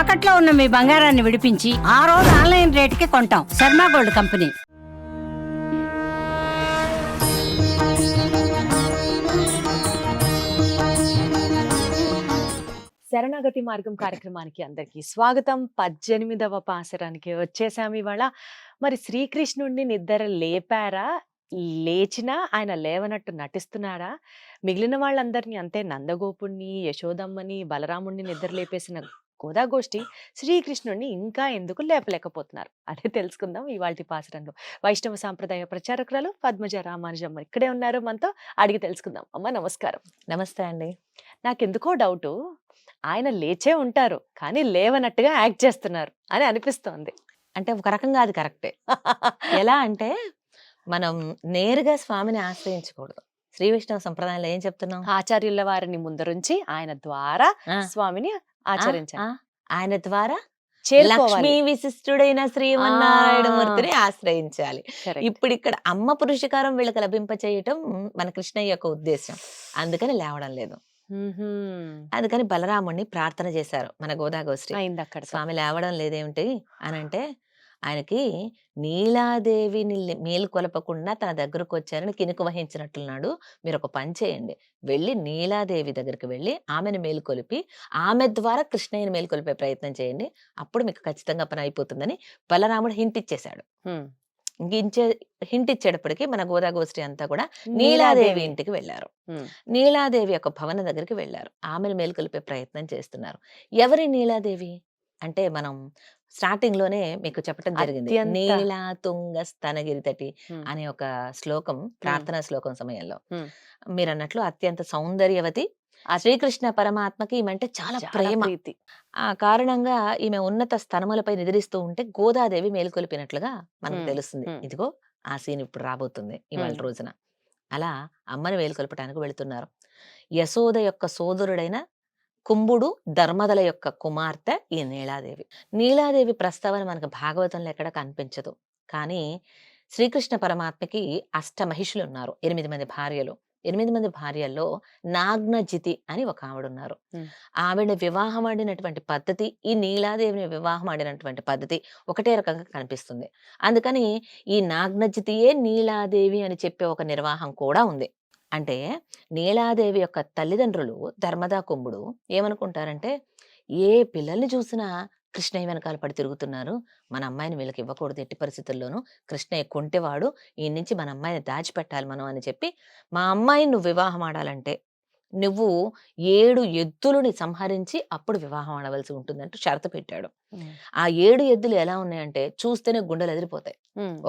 తాకట్లో ఉన్న మీ బంగారాన్ని విడిపించి ఆ రోజు ఆన్లైన్ రేటుకి కొంటాం. Sharma gold company. శరణాగతి మార్గం కార్యక్రమానికి అందరికీ స్వాగతం. పద్దెనిమిదవ పాసరానికి వచ్చేసాము ఇవాళ. మరి శ్రీకృష్ణుడిని నిద్ర లేపారా? లేచినా ఆయన లేవనట్టు నటిస్తున్నారా మిగిలిన వాళ్ళందరినీ అంతే నందగోపుణ్ణి యశోదమ్మని బలరాముణ్ణి నిద్ర లేపేసిన గోదాగోష్ఠి శ్రీకృష్ణుడిని ఇంకా ఎందుకు లేపలేకపోతున్నారు? అదే తెలుసుకుందాం ఇవాళ పాసరంలో. వైష్ణవ సాంప్రదాయ ప్రచారకురాలు పద్మజ రామానుజమ్మ ఇక్కడే ఉన్నారు మనతో అడిగి తెలుసుకుందాం. అమ్మ నమస్కారం. నమస్తే అండి. నాకెందుకో డౌటు ఆయన లేచే ఉంటారు కానీ లేవనట్టుగా యాక్ట్ చేస్తున్నారు అని అనిపిస్తోంది. అంటే ఒక రకంగా అది కరెక్టే. ఎలా అంటే మనం నేరుగా స్వామిని ఆశ్రయించకూడదు. శ్రీ వైష్ణవ సంప్రదాయంలో ఏం చెప్తున్నాం? ఆచార్యుల వారిని ముందరుంచి ఆయన ద్వారా స్వామిని ఆచరించాలి ఆయన ద్వారా. లక్ష్మీ విశిష్టుడైన శ్రీమన్నారాయణమూర్తిని ఆ. ఆశ్రయించాలి. ఇప్పుడు ఇక్కడ అమ్మ పురుషకారం వీళ్ళకి లభింప చేయటం మన కృష్ణయ్య యొక్క ఉద్దేశం అందుకని లేవడం లేదు. అందుకని బలరాముణ్ణి ప్రార్థన చేశారు మన గోదాగోశ్రీ. స్వామి లేవడం లేదేమిటి? అని అంటే ఆయనకి నీలాదేవిని మేలుకొలపకుండా తన దగ్గరకు వచ్చారని కినుకు వహించినట్లున్నాడు మీరు ఒక పని చేయండి. వెళ్ళి నీలాదేవి దగ్గరికి వెళ్ళి ఆమెను మేలుకొలిపి ఆమె ద్వారా కృష్ణయ్యని మేలుకొలిపే ప్రయత్నం చేయండి. అప్పుడు మీకు ఖచ్చితంగా పని అయిపోతుందని బలరాముడు హింట్ ఇచ్చేశాడు. ఇచ్చే హింట్ ఇచ్చేటప్పటికి మన గోదాగోష్ఠి అంతా కూడా నీలాదేవి ఇంటికి వెళ్ళారు. నీలాదేవి యొక్క భవన దగ్గరికి వెళ్ళారు. ఆమెను మేలుకొలిపే ప్రయత్నం చేస్తున్నారు. ఎవరి నీలాదేవి? అంటే మనం స్టార్టింగ్లోనే మీకు చెప్పడం జరిగింది నీలా తుంగ స్తనగిరి తటి. అనే ఒక శ్లోకం ప్రార్థనా శ్లోకం సమయంలో. మీరు అన్నట్లు అత్యంత సౌందర్యవతి ఆ శ్రీకృష్ణ పరమాత్మకి ఈమెంటే చాలా చాలా ప్రేమ ఆ కారణంగా ఈమె ఉన్నత స్తనములపై నిద్రిస్తూ ఉంటే గోదాదేవి మేలుకొలిపినట్లుగా మనకు. తెలుస్తుంది. ఇదిగో ఆ సీన్ ఇప్పుడు రాబోతుంది ఇవాళ. రోజున అలా అమ్మని మేలుకొల్పటానికి వెళుతున్నారు యశోద యొక్క సోదరుడైన కుంభుడు ధర్మదల యొక్క కుమార్తె ఈ నీలాదేవి. నీలాదేవి ప్రస్తావన మనకు భాగవతంలో ఎక్కడ కనిపించదు. కానీ శ్రీకృష్ణ పరమాత్మకి అష్ట మహిషులు ఉన్నారు ఎనిమిది మంది భార్యలు. ఎనిమిది మంది భార్యల్లో నాగ్నజితి అని ఒక ఆవిడ ఉన్నారు. ఆవిడ వివాహం ఆడినటువంటి పద్ధతి ఈ నీలాదేవిని వివాహం ఆడినటువంటి పద్ధతి ఒకటే రకంగా కనిపిస్తుంది. అందుకని ఈ నాగ్నజితియే నీలాదేవి అని చెప్పే ఒక నిర్వాహం కూడా ఉంది. అంటే నీలాదేవి యొక్క తల్లిదండ్రులు ధర్మదా కుంభుడు ఏమనుకుంటారంటే ఏ పిల్లల్ని చూసినా కృష్ణయ్య వెనకాల పడి తిరుగుతున్నారు మన అమ్మాయిని వీళ్ళకి ఇవ్వకూడదు ఎట్టి పరిస్థితుల్లోనూ కృష్ణయ్య కొంటెవాడు ఈ నుంచి మన అమ్మాయిని దాచిపెట్టాలి మనం అని చెప్పి మా అమ్మాయిని నువ్వు వివాహం ఆడాలంటే నువ్వు ఏడు ఎద్దులని సంహరించి అప్పుడు వివాహం ఆడవలసి ఉంటుందంటూ షరతు పెట్టాడు. ఆ ఏడు ఎద్దులు ఎలా ఉన్నాయంటే చూస్తేనే గుండెలు ఎదిరిపోతాయి.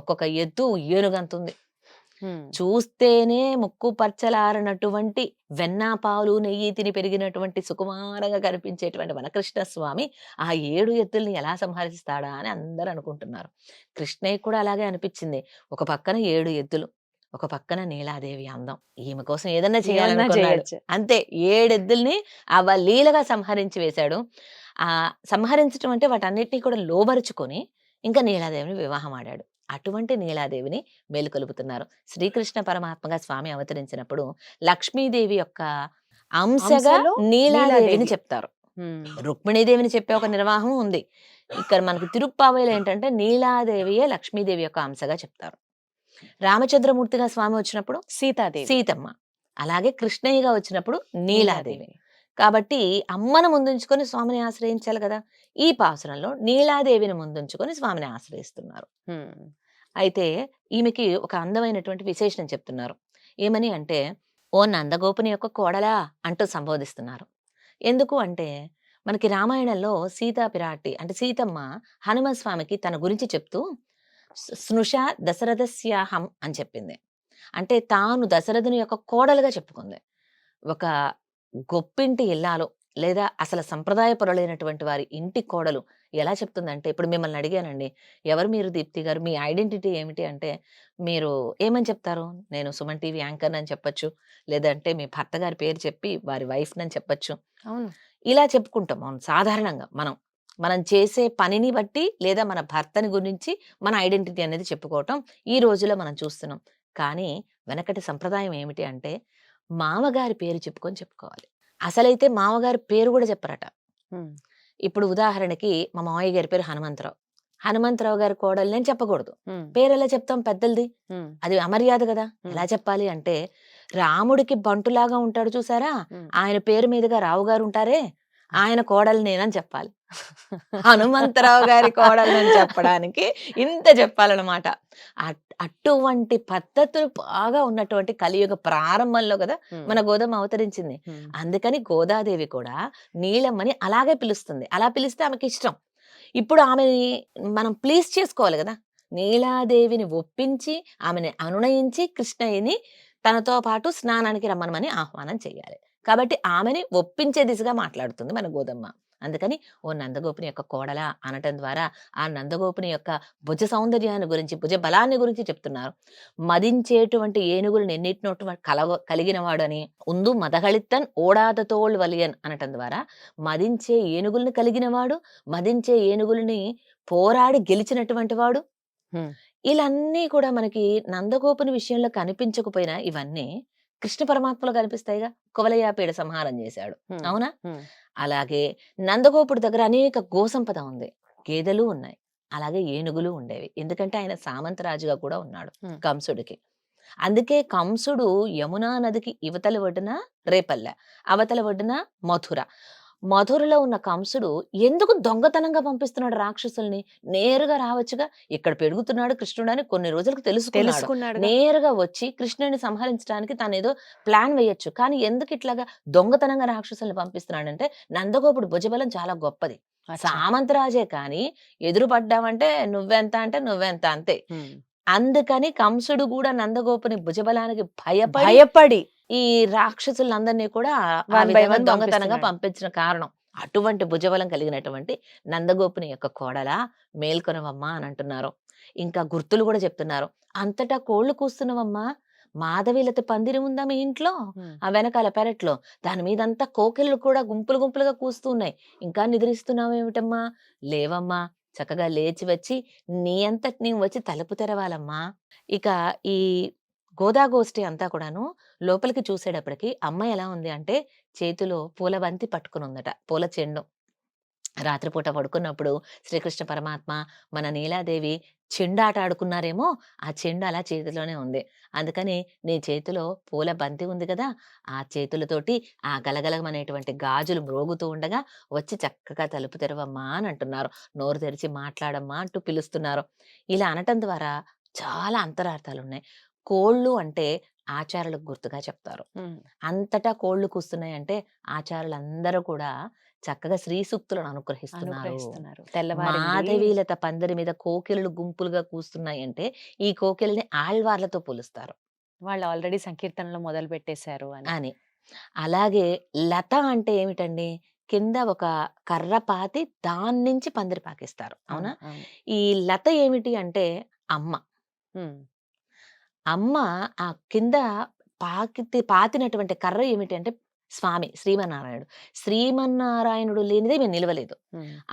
ఒక్కొక్క ఎద్దు ఏనుగంత ఉంది మ్మ్. చూస్తేనే ముక్కు పచ్చలారనటువంటి వెన్న పాలు నెయ్యి తిని పెరిగినటువంటి సుకుమారంగా కనిపించేటువంటి వనకృష్ణ స్వామి ఆ ఏడు ఎద్దుల్ని ఎలా సంహరిస్తాడా అని అందరూ అనుకుంటున్నారు. కృష్ణయ్య కూడా అలాగే అనిపించింది. ఒక పక్కన ఏడు ఎద్దులు ఒక పక్కన నీలాదేవి అందం. ఈమె కోసం ఏదన్నా చేయాలనుకున్నాడు. చేయొచ్చు. అంతే ఏడెద్దుల్ని అవ లీలగా సంహరించి వేశాడు. ఆ సంహరించడం అంటే వాటన్నిటిని కూడా లోబరుచుకొని ఇంకా నీలాదేవిని వివాహం ఆడాడు. అటువంటి నీలాదేవిని మేలుకొలుపుతున్నారు. శ్రీకృష్ణ పరమాత్మగా స్వామి అవతరించినప్పుడు లక్ష్మీదేవి యొక్క అంశగా నీలాదేవిని నీలాదేవి. చెప్తారు. రుక్మిణీదేవిని చెప్పే ఒక నిర్వాహం ఉంది. ఇక్కడ మనకు తిరుప్పావైలో ఏంటంటే నీలాదేవియే లక్ష్మీదేవి యొక్క అంశగా చెప్తారు. రామచంద్రమూర్తిగా స్వామి వచ్చినప్పుడు సీతాదేవి. సీతమ్మ. అలాగే కృష్ణయ్యగా వచ్చినప్పుడు నీలాదేవి. కాబట్టి అమ్మను ముందుంచుకొని స్వామిని ఆశ్రయించాలి కదా! ఈ పాసురంలో నీలాదేవిని ముందుంచుకొని స్వామిని ఆశ్రయిస్తున్నారు. అయితే ఈమెకి ఒక అందమైనటువంటి విశేషణం చెప్తున్నారు. ఏమని అంటే ఓ నందగోపుని యొక్క కోడలా అంటూ సంబోధిస్తున్నారు. ఎందుకు అంటే మనకి రామాయణంలో సీతా పిరాటి అంటే సీతమ్మ హనుమ స్వామికి తన గురించి చెప్తూ "స్- స్నుష దశరథస్యాహం అని చెప్పింది. అంటే తాను దశరథుని యొక్క కోడలుగా చెప్పుకుంది. ఒక గొప్పింటి ఇల్లాలు లేదా అసలు సంప్రదాయ పరులైనటువంటి వారి ఇంటి కోడలు ఎలా చెప్తుందంటే ఇప్పుడు మిమ్మల్ని అడిగానండి ఎవరు మీరు దీప్తి గారు? మీ ఐడెంటిటీ ఏమిటి? అంటే మీరు ఏమని చెప్తారు? నేను సుమన్ టీవీ యాంకర్ అని చెప్పొచ్చు లేదంటే మీ భర్త గారి పేరు చెప్పి వారి వైఫ్ అని చెప్పొచ్చు. అవును. ఇలా చెప్పుకుంటాం మనం సాధారణంగా మనం. మనం చేసే పనిని బట్టి లేదా మన భర్తని గురించి మన ఐడెంటిటీ అనేది చెప్పుకోవటం ఈ రోజులో మనం చూస్తున్నాం. కానీ వెనకటి సంప్రదాయం ఏమిటి అంటే మామగారి పేరు చెప్పుకొని చెప్పుకోవాలి. అసలైతే మామగారి పేరు కూడా చెప్పరట. ఇప్పుడు ఉదాహరణకి మా మావయ్య గారి పేరు హనుమంతరావు. హనుమంతరావు గారి కోడలు నేను చెప్పకూడదు. పేరు ఎలా చెప్తాం పెద్దలది? అది అమర్యాద కదా. ఎలా చెప్పాలి అంటే రాముడికి బంటులాగా ఉంటాడు చూసారా. ఆయన పేరు మీదుగా రావు గారు ఉంటారే? ఆయన కోడలు నేనని చెప్పాలి. హనుమంతరావు గారి కోడలని చెప్పడానికి ఇంత చెప్పాలన్నమాట. అట్- అటువంటి పద్ధతులు బాగా ఉన్నటువంటి కలియుగ ప్రారంభంలో కదా మన గోధుమ అవతరించింది. అందుకని గోదాదేవి కూడా నీలమ్మని అలాగే పిలుస్తుంది. అలా పిలిస్తే ఆమెకి ఇష్టం. ఇప్పుడు ఆమెని మనం ప్లీజ్ చేసుకోవాలి కదా. నీలాదేవిని ఒప్పించి ఆమెని అనునయించి కృష్ణయ్యని తనతో పాటు స్నానానికి రమ్మనమని ఆహ్వానం చేయాలి కాబట్టి ఆమెని ఒప్పించే దిశగా మాట్లాడుతుంది మన గోదమ్మ. అందుకని ఓ నందగోపుని యొక్క కోడల అనటం ద్వారా ఆ నందగోపుని యొక్క భుజ సౌందర్యాన్ని గురించి భుజ బలాన్ని గురించి చెప్తున్నారు. మదించేటువంటి ఏనుగులను ఎన్నిటినోటి కలవ కలిగిన వాడని ఉందు మదగళిత్తన్ ఓడాద తోళ్ వలియన్ అనటం ద్వారా మదించే ఏనుగుల్ని కలిగిన వాడు మదించే ఏనుగుల్ని పోరాడి గెలిచినటువంటి వాడు. ఇలన్నీ కూడా మనకి నందగోపుని విషయంలో కనిపించకపోయినా ఇవన్నీ కృష్ణ పరమాత్మలో కనిపిస్తాయిగా? కువలయాపీడ సంహారం చేశాడు. అవునా? అలాగే నందగోపుడి దగ్గర అనేక గోసంపద ఉంది. గేదెలు ఉన్నాయి. అలాగే ఏనుగులు ఉండేవి. ఎందుకంటే ఆయన సామంతరాజుగా కూడా ఉన్నాడు. కంసుడికి. అందుకే కంసుడు యమునా నదికి ఇవతల ఒడ్డున రేపల్లె అవతల ఒడ్డున మధుర. మధురలో ఉన్న కంసుడు ఎందుకు దొంగతనంగా పంపిస్తున్నాడు రాక్షసుల్ని? నేరుగా రావచ్చుగా? ఇక్కడ పెరుగుతున్నాడు కృష్ణుడు అని కొన్ని రోజులకు తెలుసుకున్నాడు. తెలుసుకున్నాడు నేరుగా వచ్చి కృష్ణుని సంహరించడానికి తాను ఏదో ప్లాన్ వేయొచ్చు. కానీ ఎందుకు ఇట్లాగా దొంగతనంగా రాక్షసుల్ని పంపిస్తున్నాడంటే నందగోపుడు భుజబలం చాలా గొప్పది. సామంతరాజే కానీ ఎదురు పడ్డావంటే నువ్వెంత అంటే నువ్వెంత అంతే. అందుకని కంసుడు కూడా నందగోపుని భుజబలానికి భయపడి భయపడి ఈ రాక్షసులందరినీ కూడా ఆ విధంగా దొంగతనంగా. పంపించిన కారణం. అటువంటి భుజబలం కలిగినటువంటి నందగోపుని యొక్క కోడల మేల్కొనవమ్మా అని అంటున్నారు. ఇంకా గుర్తులు కూడా చెప్తున్నారు. అంతటా కోళ్ళు కూస్తున్నవమ్మా. మాధవీలత పందిరి ఉందా మీ ఇంట్లో? ఆ వెనకాల పెరట్లో. దాని మీదంతా కోకిళ్ళు కూడా గుంపులు గుంపులుగా కూస్తూ ఉన్నాయి ఇంకా నిద్రిస్తున్నావేమిటమ్మా? లేవమ్మా. చక్కగా లేచి వచ్చి నీ అంతటి నీవు వచ్చి తలుపు తెరవాలమ్మా. ఇక ఈ గోదాగోష్ఠి అంతా కూడాను లోపలికి చూసేటప్పటికి అమ్మ ఎలా ఉంది అంటే చేతిలో పూల బంతి పట్టుకుని ఉందట పూల చెండు. రాత్రిపూట పడుకున్నప్పుడు శ్రీకృష్ణ పరమాత్మ మన నీలాదేవి చెండు ఆట ఆడుకున్నారేమో ఆ చెండు అలా చేతిలోనే ఉంది. అందుకని నీ చేతిలో పూల బంతి ఉంది కదా ఆ చేతులతోటి ఆ గలగలమనేటువంటి గాజులు మ్రోగుతూ ఉండగా వచ్చి చక్కగా తలుపు తెరవమ్మా అని అంటున్నారు. నోరు తెరిచి మాట్లాడమ్మా అంటూ పిలుస్తున్నారు. ఇలా అనటం ద్వారా చాలా అంతరార్థాలు ఉన్నాయి కోళ్ళు అంటే ఆచారాలకు గుర్తుగా చెప్తారు. అంతటా కోళ్ళు కూస్తున్నాయి అంటే ఆచారులందరూ కూడా చక్కగా శ్రీ సూక్తులను అనుగ్రహిస్తున్నారు. మాధవీలత పందిరి మీద కోకిలలు గుంపులుగా కూస్తున్నాయి అంటే ఈ కోకిలని ఆళ్వార్లతో పోలుస్తారు. వాళ్ళు ఆల్రెడీ సంకీర్తనలో మొదలు పెట్టేశారు అని. అలాగే లత అంటే ఏమిటండి? కింద ఒక కర్ర పాతి దాని నుంచి పందిరి పాకిస్తారు. అవునా. ఈ లత ఏమిటి అంటే అమ్మ. అమ్మ ఆ కింద పాకి పాతినటువంటి కర్ర ఏమిటి అంటే స్వామి శ్రీమన్నారాయణుడు. శ్రీమన్నారాయణుడు లేనిదే మేము నిలవలేదు.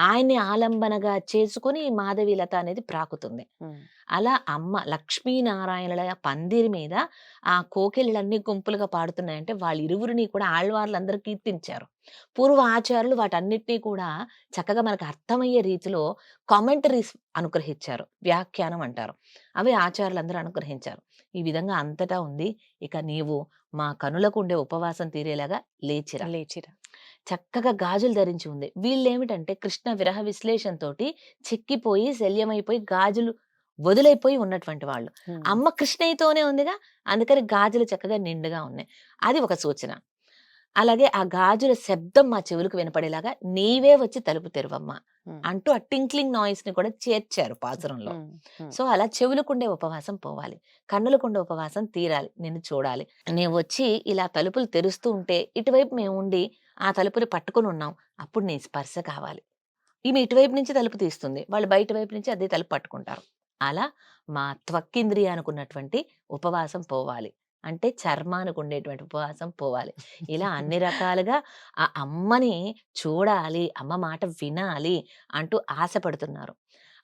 ఆయన్ని ఆలంబనగా చేసుకుని మాధవి లత అనేది ప్రాకుతుంది. అలా అమ్మ లక్ష్మీనారాయణుల పందిరి మీద ఆ కోకిళ్ళన్నీ గుంపులుగా పాడుతున్నాయంటే వాళ్ళ ఇరువురిని కూడా ఆళ్వార్లందరూ కీర్తించారు. పూర్వ ఆచారులు వాటన్నిటినీ కూడా చక్కగా మనకు అర్థమయ్యే రీతిలో కామెంటరీస్ అనుగ్రహించారు. వ్యాఖ్యానం అంటారు. అవి ఆచారులందరూ అనుగ్రహించారు. ఈ విధంగా అంతటా ఉంది. ఇక నీవు మా కనులకు ఉండే ఉపవాసం తీరేలాగా లేచిరా. లేచిరా. చక్కగా గాజులు ధరించి ఉంది. వీళ్ళేమిటంటే కృష్ణ విరహ విశ్లేషణ తోటి చిక్కిపోయి శల్యమైపోయి గాజులు వదిలైపోయి ఉన్నటువంటి వాళ్ళు. అమ్మ కృష్ణయ్యతోనే ఉందిగా అందుకని గాజులు చక్కగా నిండుగా ఉన్నాయి. అది ఒక సూచన. అలాగే ఆ గాజుల శబ్దం మా చెవులకు వినపడేలాగా నీవే వచ్చి తలుపు తెరువమ్మా అంటూ ఆ టింక్లింగ్ నాయిస్ని కూడా చేర్చారు పాసురంలో సో అలా చెవులకుండే ఉపవాసం పోవాలి. కన్నులకుండే ఉపవాసం తీరాలి. నిన్ను చూడాలి. నేను వచ్చి ఇలా తలుపులు తెరుస్తూ ఉంటే ఇటువైపు మేము ఉండి ఆ తలుపుని పట్టుకొని ఉన్నాం. అప్పుడు నీ స్పర్శ కావాలి. ఈమె ఇటువైపు నుంచి తలుపు తీస్తుంది. వాళ్ళు బయట వైపు నుంచి అదే తలుపు పట్టుకుంటారు. అలా మా త్వక్కింద్రియ అనుకున్నటువంటి ఉపవాసం పోవాలి. అంటే చర్మానికి ఉండేటువంటి ఉపవాసం పోవాలి. ఇలా అన్ని రకాలుగా ఆ అమ్మని చూడాలి అమ్మ మాట వినాలి అంటూ ఆశపడుతున్నారు.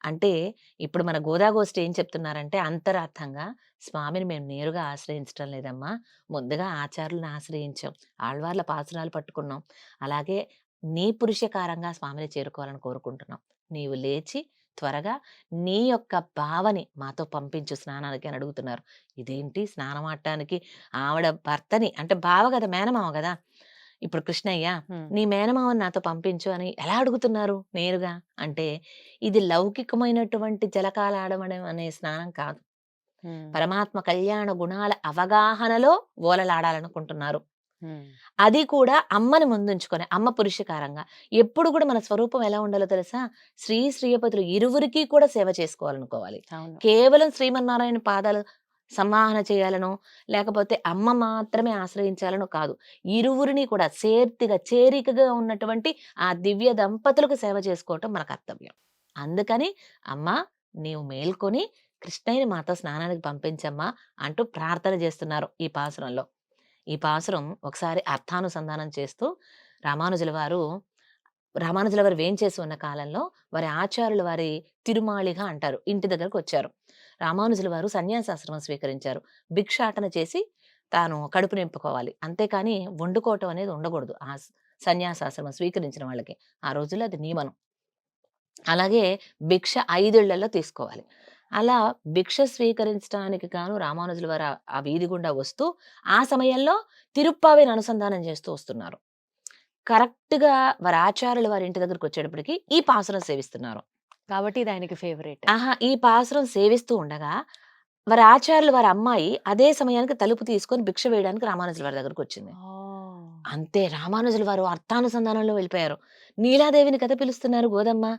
అంటే ఇప్పుడు మన గోదాగోష్ఠి ఏం చెప్తున్నారంటే అంతరార్థంగా స్వామిని మేము నేరుగా ఆశ్రయించడం లేదమ్మా. ముందుగా ఆచారులను ఆశ్రయించాం. ఆళ్వార్ల పాసురాలు పట్టుకున్నాం. అలాగే నీ పురుషకారంగా స్వామిని చేరుకోవాలని కోరుకుంటున్నాం. నీవు లేచి త్వరగా నీ యొక్క బావని మాతో పంపించు స్నానానికి అని అడుగుతున్నారు ఇదేంటి స్నానం ఆడటానికి ఆవిడ భర్తని అంటే బావ కదా మేనమావ కదా ఇప్పుడు కృష్ణయ్య. నీ మేనమావని నాతో పంపించు అని ఎలా అడుగుతున్నారు నేరుగా అంటే ఇది లౌకికమైనటువంటి జలకాలాడమడం అనే స్నానం కాదు. పరమాత్మ కళ్యాణ గుణాల అవగాహనలో ఓలలాడాలనుకుంటున్నారు. అది కూడా అమ్మని ముందుంచుకొని అమ్మ పురుషకారంగా. ఎప్పుడు కూడా మన స్వరూపం ఎలా ఉండాలో తెలుసా? శ్రీ శ్రీయపతులు ఇరువురికి కూడా సేవ చేసుకోవాలనుకోవాలి. కేవలం శ్రీమన్నారాయణ పాదాలు సంవాహన చేయాలనో లేకపోతే అమ్మ మాత్రమే ఆశ్రయించాలనో కాదు. ఇరువురిని కూడా చేర్తిగా చేరికగా ఉన్నటువంటి ఆ దివ్య దంపతులకు సేవ చేసుకోవటం మన కర్తవ్యం. అందుకని అమ్మ నీవు మేల్కొని కృష్ణయ్యని మాతో స్నానానికి పంపించమ్మా అంటూ ప్రార్థన చేస్తున్నారు ఈ పాసురంలో. ఈ పాసురం ఒకసారి అర్థానుసంధానం చేస్తూ రామానుజుల వారు రామానుజుల వారు వేంచేసి ఉన్న కాలంలో వారి ఆచార్యులు వారి తిరుమాళిగా అంటారు ఇంటి దగ్గరకు వచ్చారు. రామానుజుల వారు సన్యాసాశ్రమం స్వీకరించారు. భిక్షాటన చేసి తాను కడుపు నింపుకోవాలి. అంతేకాని వండుకోవటం అనేది ఉండకూడదు ఆ సన్యాసాశ్రమం స్వీకరించిన వాళ్ళకి. ఆ రోజుల్లో అది నియమనం. అలాగే భిక్ష ఐదేళ్ళలో తీసుకోవాలి. అలా భిక్ష స్వీకరించడానికి గాను రామానుజుల వారు ఆ- వీధి గుండా వస్తూ ఆ సమయంలో తిరుప్పావిని అనుసంధానం చేస్తూ వస్తున్నారు. కరెక్ట్గా వారి ఆచార్యులు వారి ఇంటి దగ్గరకు వచ్చేటప్పటికి ఈ పాసురం సేవిస్తున్నారు. కాబట్టి ఇది ఆయనకి ఫేవరెట్. ఆహా! ఈ పాసురం సేవిస్తూ ఉండగా వారి ఆచార్యులు వారి అమ్మాయి అదే సమయానికి తలుపు తీసుకొని భిక్ష వేయడానికి రామానుజుల వారి దగ్గరకు వచ్చింది. అంతే రామానుజుల వారు అర్థానుసంధానంలో వెళ్ళిపోయారు. నీలాదేవిని కథ పిలుస్తున్నారు గోదమ్మ.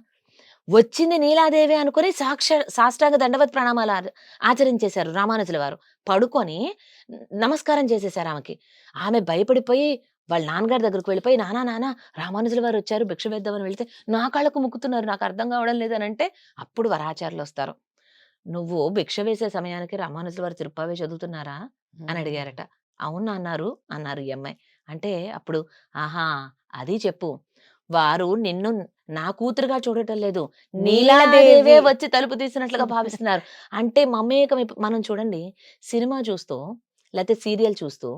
వచ్చింది నీలాదేవి అనుకుని సాక్ష సాష్టాంగ దండవత్ ప్రణామాలు ఆచరించేశారు రామానుజుల వారు. పడుకొని నమస్కారం చేసేశారు ఆమెకి. ఆమె భయపడిపోయి వాళ్ళ నాన్నగారి దగ్గరకు వెళ్ళిపోయి నానా నానా రామానుజుల వారు వచ్చారు భిక్ష వేద్దామని వెళ్తే నా కాళ్ళకు ముక్కుతున్నారు నాకు అర్థం కావడం లేదని అంటే అప్పుడు వరాచారులు వస్తారు. నువ్వు భిక్ష వేసే సమయానికి రామానుజుల వారు తిరుప్పావే చదువుతున్నారా? అని అడిగారట. అవును అన్నారు అన్నారు ఈ అమ్మాయి. అంటే అప్పుడు ఆహా అది చెప్పు. వారు నిన్ను నా కూతురుగా చూడటం లేదు. నీలాదేవే. వచ్చి తలుపు తీసినట్లుగా భావిస్తున్నారు. అంటే మమేకం మనం చూడండి సినిమా చూస్తూ లేకపోతే సీరియల్ చూస్తూ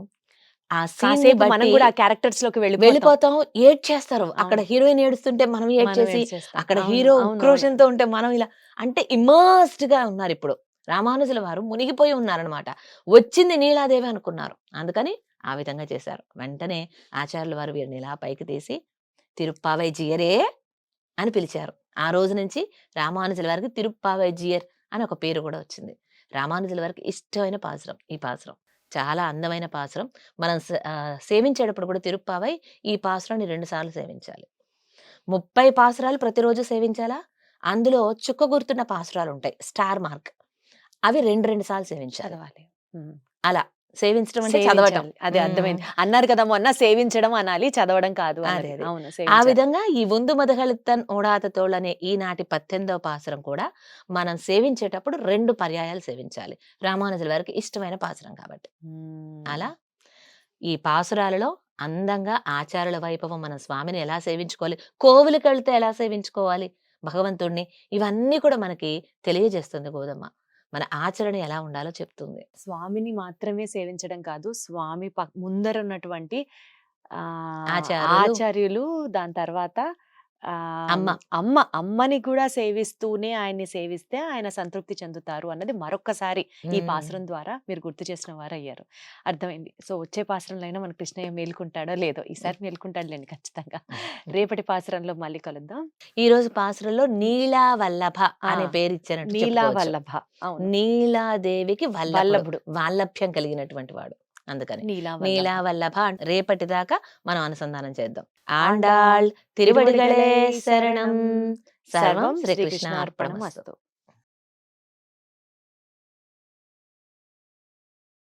ఆ scene ని కాసేపు మనం కూడా క్యారెక్టర్స్లోకి వెళ్ళిపోతాం. వెళ్ళిపోతాం. ఏడ్ చేస్తారు. అక్కడ. హీరోయిన్ ఏడుస్తుంటే మనం ఏడ్ చేసి. అక్కడ హీరో. ఉక్రోషంతో ఉంటే మనం ఇలా అంటే ఇమర్స్డ్గా ఉన్నారు ఇప్పుడు. రామానుజుల వారు మునిగిపోయి ఉన్నారనమాట వచ్చింది నీలాదేవి అనుకున్నారు. అందుకని ఆ విధంగా చేశారు. వెంటనే ఆచార్యుల వారు వీరిని ఇలా పైకి తీసి తిరుప్పావై జియరే అని పిలిచారు. ఆ రోజు నుంచి రామానుజుల వారికి తిరుప్పావై జియర్ అని ఒక పేరు కూడా వచ్చింది. రామానుజుల వారికి ఇష్టమైన పాసురం ఈ పాసురం చాలా అందమైన పాసురం మనం సేవించేటప్పుడు కూడా తిరుప్పావై ఈ పాసురాన్ని రెండు సార్లు సేవించాలి. ముప్పై పాసురాలు ప్రతిరోజు సేవించాలా? అందులో చుక్క గుర్తున్న పాసురాలు ఉంటాయి. Star mark. అవి రెండు రెండు సార్లు సేవించాలి. అలా. సేవించడం అంటే చదవటం. అదే అర్థమైంది అన్నారు కదా మొన్న సేవించడం అనాలి చదవడం కాదు. అవును ఆ. విధంగా ఈ ముందు మదగళిత్తన్ ఓడాత తోళ్ళనే ఈనాటి పద్దెనిమిదవ పాసురం కూడా మనం సేవించేటప్పుడు రెండు పర్యాయాలు సేవించాలి రామానుజుల వారికి ఇష్టమైన పాసురం కాబట్టి. అలా ఈ పాసురాలలో అందంగా ఆచారుల వైభవం మన స్వామిని ఎలా సేవించుకోవాలి కోవిలికి వెళ్తే ఎలా సేవించుకోవాలి భగవంతుణ్ణి ఇవన్నీ కూడా మనకి తెలియజేస్తుంది గోదమ్మ మన ఆచరణ ఎలా ఉండాలో చెప్తుంది స్వామిని మాత్రమే సేవించడం కాదు స్వామి ముందర ఉన్నటువంటి ఆ ఆచార్యులు. దాని తర్వాత అమ్మ. అమ్మ అమ్మని కూడా సేవిస్తూనే ఆయన్ని సేవిస్తే ఆయన సంతృప్తి చెందుతారు అన్నది మరొక్కసారి ఈ. పాసురం ద్వారా మీరు గుర్తు చేసిన వారు అయ్యారు అర్థమైంది. సో వచ్చే పాసురంలో అయినా మన కృష్ణయ్య మేలుకుంటాడో లేదో ఈసారి మేలుకుంటాడులేండి ఖచ్చితంగా. రేపటి పాసురంలో మళ్ళీ కలుద్దాం. ఈ రోజు పాసురంలో నీలా వల్లభ అనే పేరు ఇచ్చారంట నీలా. వల్లభ నీలాదేవికి వల్లభుడు. వాల్లభ్యం కలిగినటువంటి వాడు. అందుకని. నీలా నీలా వల్లభ. రేపటి దాకా మనం అనుసంధానం చేద్దాం. ఆండాళ్ తిరువడిగళే శరణం. సర్వం శ్రీకృష్ణార్పణమస్తు. శ్రీకృష్ణార్పణమస్తు.